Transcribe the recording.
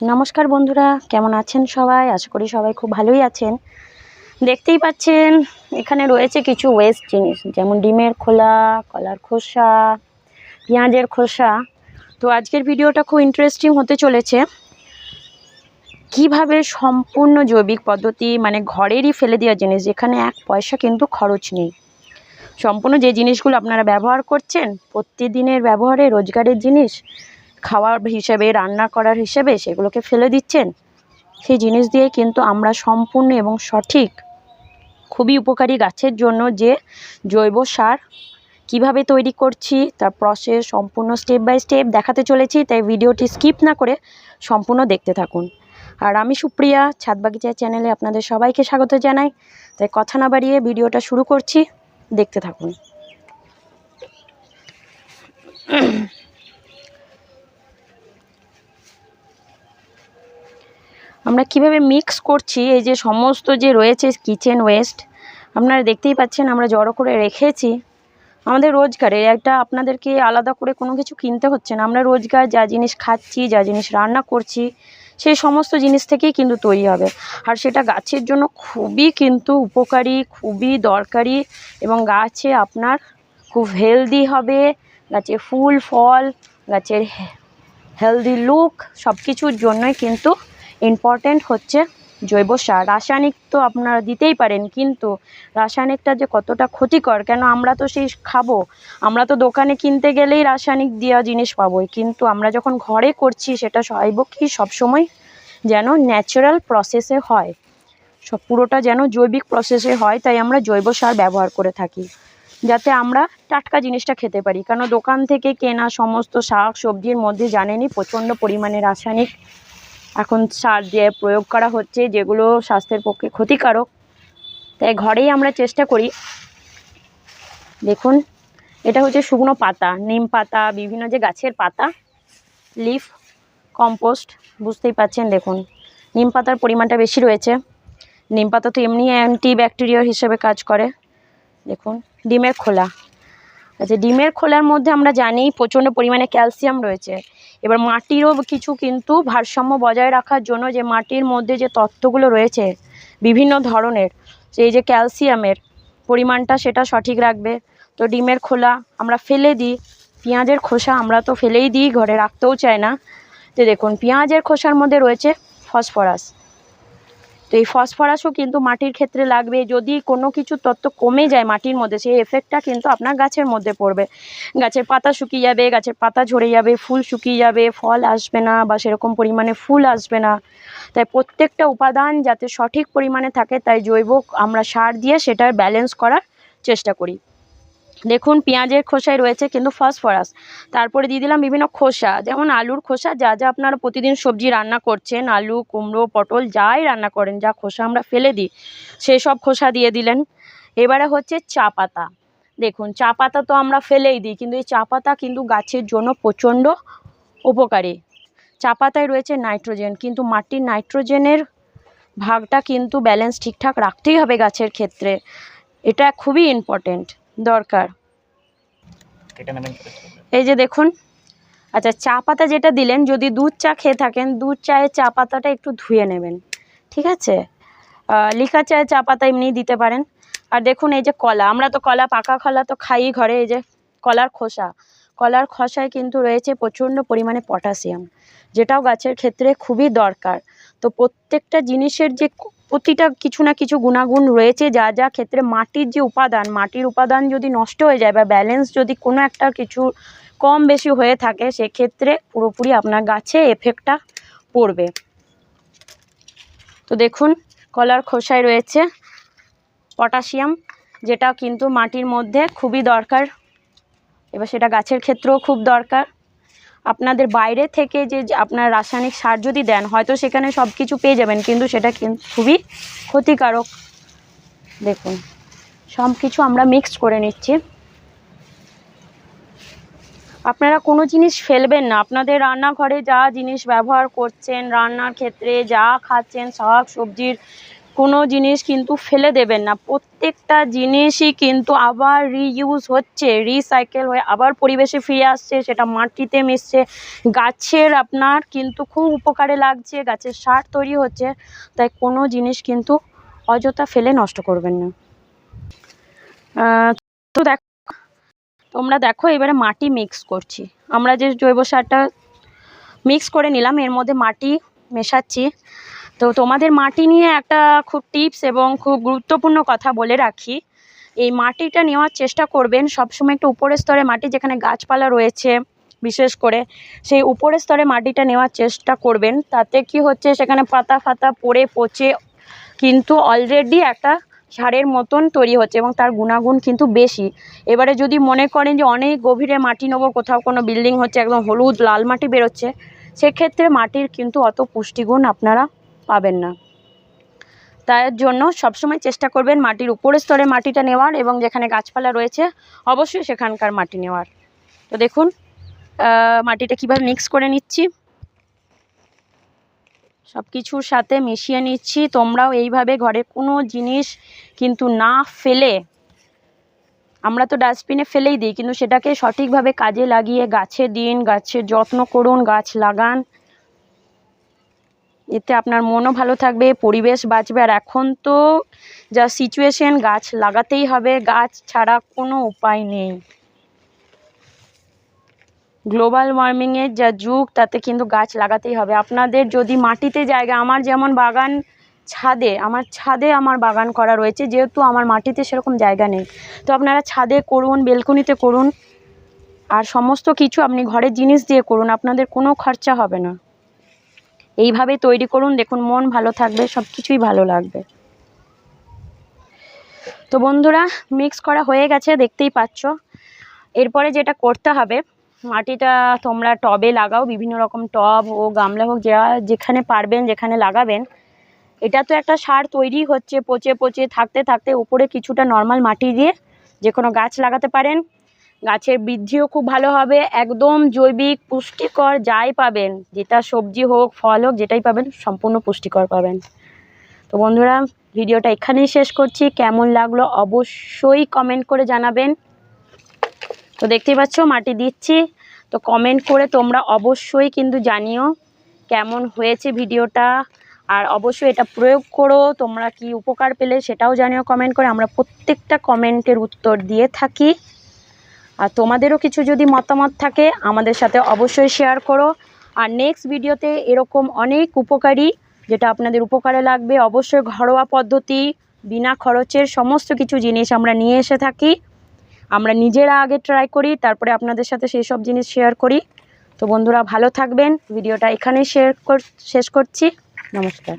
নমস্কার বন্ধুরা, কেমন আছেন সবাই? আশা করি সবাই খুব ভালোই আছেন। দেখতেই পাচ্ছেন, এখানে রয়েছে কিছু ওয়েস্ট জিনিস, যেমন ডিমের খোলা, কলার খোসা, পেঁয়াজের খোসা। তো আজকের ভিডিওটা খুব ইন্টারেস্টিং হতে চলেছে। কীভাবে সম্পূর্ণ জৈবিক পদ্ধতি মানে ঘরেরই ফেলে দেওয়া জিনিস, যেখানে এক পয়সা কিন্তু খরচ নেই। সম্পূর্ণ যে জিনিসগুলো আপনারা ব্যবহার করছেন, প্রতিদিনের ব্যবহারে, রোজগারের জিনিস খাওয়ার হিসেবে, রান্না করার হিসেবে সেগুলোকে ফেলে দিচ্ছেন। সেই জিনিস দিয়ে কিন্তু আমরা সম্পূর্ণ এবং সঠিক, খুবই উপকারী গাছের জন্য যে জৈব সার কীভাবে তৈরি করছি, তার প্রসেস সম্পূর্ণ স্টেপ বাই স্টেপ দেখাতে চলেছি, তাই ভিডিওটি স্কিপ না করে সম্পূর্ণ দেখতে থাকুন। আর আমি সুপ্রিয়া ছাদ বাগিচা চ্যানেলে আপনাদের সবাইকে স্বাগত জানাই। তাই কথা না বাড়িয়ে ভিডিওটা শুরু করছি, দেখতে থাকুন। আমরা কীভাবে মিক্স করছি, এই যে সমস্ত যে রয়েছে কিচেন ওয়েস্ট আপনারা দেখতেই পাচ্ছেন আমরা জড়ো করে রেখেছি। আমাদের রোজগারে একটা আপনাদেরকে আলাদা করে কোনো কিছু কিনতে হচ্ছে না। আমরা রোজগার যা জিনিস খাচ্ছি, যা জিনিস রান্না করছি, সেই সমস্ত জিনিস থেকেই কিন্তু তৈরি হবে। আর সেটা গাছের জন্য খুবই কিন্তু উপকারী, খুবই দরকারি এবং গাছে আপনার খুব হেলদি হবে। গাছে ফুল, ফল, গাছের হেলদি লুক সব কিছুর জন্যই কিন্তু ইম্পর্ট্যান্ট হচ্ছে জৈব সার। রাসায়নিক তো আপনারা দিতেই পারেন, কিন্তু রাসায়নিকটা যে কতটা ক্ষতিকর, কেন আমরা তো সেই খাব? আমরা তো দোকানে কিনতে গেলেই রাসায়নিক দেওয়া জিনিস পাবোই, কিন্তু আমরা যখন ঘরে করছি সেটা চাইব কি? সবসময় যেন ন্যাচারাল প্রসেসে হয়। সব পুরোটা যেন জৈবিক প্রসেসে হয়, তাই আমরা জৈব সার ব্যবহার করে থাকি। যাতে আমরা টাটকা জিনিসটা খেতে পারি। কারণ দোকান থেকে কেনা সমস্ত শাক সবজির মধ্যে জানেনই প্রচণ্ড পরিমাণে রাসায়নিক এখন সার দিয়ে প্রয়োগ করা হচ্ছে, যেগুলো স্বাস্থ্যের পক্ষে ক্ষতিকারক। তাই ঘরেই আমরা চেষ্টা করি। দেখুন, এটা হচ্ছে শুকনো পাতা, নিম পাতা, বিভিন্ন যে গাছের পাতা, লিফ, কম্পোস্ট, বুঝতেই পাচ্ছেন, দেখুন। নিম পাতার পরিমাণটা বেশি রয়েছে। নিম পাতা তো এমনি অ্যান্টি ব্যাকটেরিয়া হিসেবে কাজ করে। দেখুন, ডিমের খোলা। আচ্ছা ডিমের খোলার মধ্যে আমরা জানি প্রচণ্ড পরিমাণে ক্যালসিয়াম রয়েছে। এবার মাটিরও কিছু কিন্তু ভারসাম্য বজায় রাখার জন্য যে মাটির মধ্যে যে তত্ত্বগুলো রয়েছে, বিভিন্ন ধরনের সেই যে ক্যালসিয়ামের পরিমাণটা সেটা সঠিক রাখবে। তো ডিমের খোলা আমরা ফেলে দিই, পেঁয়াজের খোসা আমরা তো ফেলেই দিই, ঘরে রাখতেও চাই না। তো দেখুন, পেঁয়াজের খোসার মধ্যে রয়েছে ফসফরাস। তো এই ফসফরাসও কিন্তু মাটির ক্ষেত্রে লাগবে। যদি কোনো কিছু তত্ত্ব কমে যায় মাটির মধ্যে, সেই এফেক্টটা কিন্তু আপনার গাছের মধ্যে পড়বে। গাছের পাতা শুকিয়ে যাবে, গাছের পাতা ঝরে যাবে, ফুল শুকিয়ে যাবে, ফল আসবে না বা সেরকম পরিমাণে ফুল আসবে না। তাই প্রত্যেকটা উপাদান যাতে সঠিক পরিমাণে থাকে, তাই জৈব আমরা সার দিয়ে সেটার ব্যালেন্স করার চেষ্টা করি। দেখুন, পেঁয়াজের খোসায় রয়েছে কিন্তু ফসফরাস। তারপরে দিয়ে দিলাম বিভিন্ন খোসা, যেমন আলুর খোসা, যা যা আপনারা প্রতিদিন সবজি রান্না করছেন, আলু, কুমড়ো, পটল, যাই রান্না করেন, যা খোসা আমরা ফেলে দিই সেই সব খোসা দিয়ে দিলেন। এবারে হচ্ছে চা পাতা। দেখুন, চা পাতা তো আমরা ফেলেই দিই, কিন্তু এই চা পাতা কিন্তু গাছের জন্য প্রচণ্ড উপকারী। চা পাতায় রয়েছে নাইট্রোজেন, কিন্তু মাটির নাইট্রোজেনের ভাগটা কিন্তু ব্যালেন্স ঠিকঠাক রাখতেই হবে গাছের ক্ষেত্রে। এটা খুবই ইম্পর্টেন্ট দরকার। এই যে দেখুন আচ্ছা চা পাতা যেটা দিলেন যদি দুধ চা খেয়ে থাকেন দুধ চায়ের চা পাতাটা একটু ধুয়ে নেবেন ঠিক আছে? লিকা চায়ের চা পাতা এমনিই দিতে পারেন। আর দেখুন এই যে কলা আমরা তো কলা পাকা কলা তো খাই ঘরে এই যে কলার খোসা। কলার খোসায় কিন্তু রয়েছে প্রচণ্ড পরিমাণে পটাশিয়াম যেটাও গাছের ক্ষেত্রে খুবই দরকার। তো প্রত্যেকটা জিনিসের যে প্রতিটা কিছু না কিছু গুণাগুণ রয়েছে, যা যা ক্ষেত্রে মাটির যে উপাদান, মাটির উপাদান যদি নষ্ট হয়ে যায় বা ব্যালেন্স যদি কোনো একটা কিছু কম বেশি হয়ে থাকে, সেক্ষেত্রে পুরোপুরি আপনার গাছে এফেক্টটা পড়বে। তো দেখুন, কলার খোসায় রয়েছে পটাশিয়াম যেটা কিন্তু মাটির মধ্যে খুবই দরকার। এবার সেটা গাছের ক্ষেত্রেও খুব দরকার। আপনাদের বাইরে থেকে যে আপনার রাসায়নিক সার যদি দেন, হয়তো সেখানে সব কিছু পেয়ে যাবেন, কিন্তু সেটা কিন্তু খুবই ক্ষতিকারক। দেখুন সব কিছু আমরা মিক্সড করে নিচ্ছি। আপনারা কোনো জিনিস ফেলবেন না। আপনাদের রান্নাঘরে যা জিনিস ব্যবহার করছেন, রান্নার ক্ষেত্রে যা খাচ্ছেন শাক সবজির কোনো জিনিস কিন্তু ফেলে দেবেন না। প্রত্যেকটা জিনিসই কিন্তু আবার রিইউজ হচ্ছে রিসাইকেল হয়ে আবার পরিবেশে ফিরে আসছে, সেটা মাটিতে মিশছে। গাছের আপনার কিন্তু খুব উপকারে লাগছে, গাছের সার তৈরি হচ্ছে, তাই কোনো জিনিস কিন্তু অযথা ফেলে নষ্ট করবেন না। তো দেখো, তোমরা দেখো এবারে মাটি মিক্স করছি। আমরা যে জৈব সারটা মিক্স করে নিলাম, এর মধ্যে মাটি মেশাচ্ছি। তো তোমাদের মাটি নিয়ে একটা খুব টিপস এবং খুব গুরুত্বপূর্ণ কথা বলে রাখি। এই মাটিটা নেওয়ার চেষ্টা করবেন, সবসময় একটু উপরের স্তরে মাটি, যেখানে গাছপালা রয়েছে, বিশেষ করে সেই উপরের স্তরে মাটিটা নেওয়ার চেষ্টা করবেন। তাতে কি হচ্ছে, সেখানে পাতা ফাতা পড়ে পচে কিন্তু অলরেডি একটা সারের মতন তৈরি হচ্ছে এবং তার গুণাগুণ কিন্তু বেশি। এবারে যদি মনে করেন যে অনেক গভীরে মাটি নেব, কোথাও কোনো বিল্ডিং হচ্ছে, একদম হলুদ লাল মাটি বেরোচ্ছে, সেক্ষেত্রে মাটির কিন্তু অত পুষ্টিগুণ আপনারা পাবেন না। তার জন্য সবসময় চেষ্টা করবেন মাটির উপরের স্তরে মাটিটা নেওয়ার এবং যেখানে গাছপালা রয়েছে অবশ্যই সেখানকার মাটি নেওয়ার। তো দেখুন মাটিটা কীভাবে মিক্স করে নিচ্ছি। সব কিছুর সাথে মিশিয়ে নিচ্ছি। তোমরাও এইভাবে ঘরে কোনো জিনিস কিন্তু না ফেলে, আমরা তো ডাস্টবিনে ফেলেই দিই, কিন্তু সেটাকে সঠিকভাবে কাজে লাগিয়ে গাছে দিন গাছের যত্ন করুন, গাছ লাগান। এতে আপনার মনও ভালো থাকবে, পরিবেশ বাঁচবে। আর এখন তো যা সিচুয়েশন গাছ লাগাতেই হবে, গাছ ছাড়া কোনো উপায় নেই। গ্লোবাল ওয়ার্মিংয়ের যা যুগ, তাতে কিন্তু গাছ লাগাতেই হবে। আপনাদের যদি মাটিতে জায়গা, আমার যেমন বাগান ছাদে, আমার ছাদে আমার বাগান করা রয়েছে, যেহেতু আমার মাটিতে সেরকম জায়গা নেই। তো আপনারা ছাদে করুন, বেলকনিতে করুন, আর সমস্ত কিছু আপনি ঘরের জিনিস দিয়ে করুন, আপনাদের কোনো খরচা হবে না। এইভাবে তৈরি করুন, দেখুন মন ভালো থাকবে সব কিছুই ভালো লাগবে। তো বন্ধুরা মিক্স করা হয়ে গেছে, দেখতেই পাচ্ছ। এরপরে যেটা করতে হবে, মাটিটা তোমরা টবে লাগাও, বিভিন্ন রকম টব ও গামলা হোক, যা যেখানে পারবেন, যেখানে লাগাবেন। এটা তো একটা সার তৈরি হচ্ছে, পচে পচে, থাকতে থাকতে উপরে কিছুটা নর্মাল মাটি দিয়ে যে কোনো গাছ লাগাতে পারেন। গাছের বৃদ্ধিও খুব ভালো হবে। একদম জৈবিক, পুষ্টিকর যাই পাবেন, যেটা সবজি হোক, ফল হোক, যেটাই পাবেন, সম্পূর্ণ পুষ্টিকর পাবেন। তো বন্ধুরা, ভিডিওটা এখানেই শেষ করছি। কেমন লাগল অবশ্যই কমেন্ট করে জানাবেন। তো দেখতেই পাচ্ছ, মাটি দিচ্ছি। তো কমেন্ট করে তোমরা অবশ্যই কিন্তু জানিও কেমন হয়েছে ভিডিওটা। আর অবশ্যই এটা প্রয়োগ করো, তোমরা কি উপকার পেলে সেটাও জানিও কমেন্ট করে। আমরা প্রত্যেকটা কমেন্টের উত্তর দিয়ে থাকি। আর তোমাদেরও কিছু যদি মতামত থাকে, আমাদের সাথে অবশ্যই শেয়ার করো। আর নেক্সট ভিডিওতে এরকম অনেক উপকারী যেটা আপনাদের উপকারে লাগবে, অবশ্যই ঘরোয়া পদ্ধতি, বিনা খরচের সমস্ত কিছু জিনিস আমরা নিয়ে এসে থাকি। আমরা নিজেরা আগে ট্রাই করি, তারপরে আপনাদের সাথে সেই সব জিনিস শেয়ার করি। তো বন্ধুরা ভালো থাকবেন ভিডিওটা এখানেই শেয়ার শেষ করছি। নমস্কার।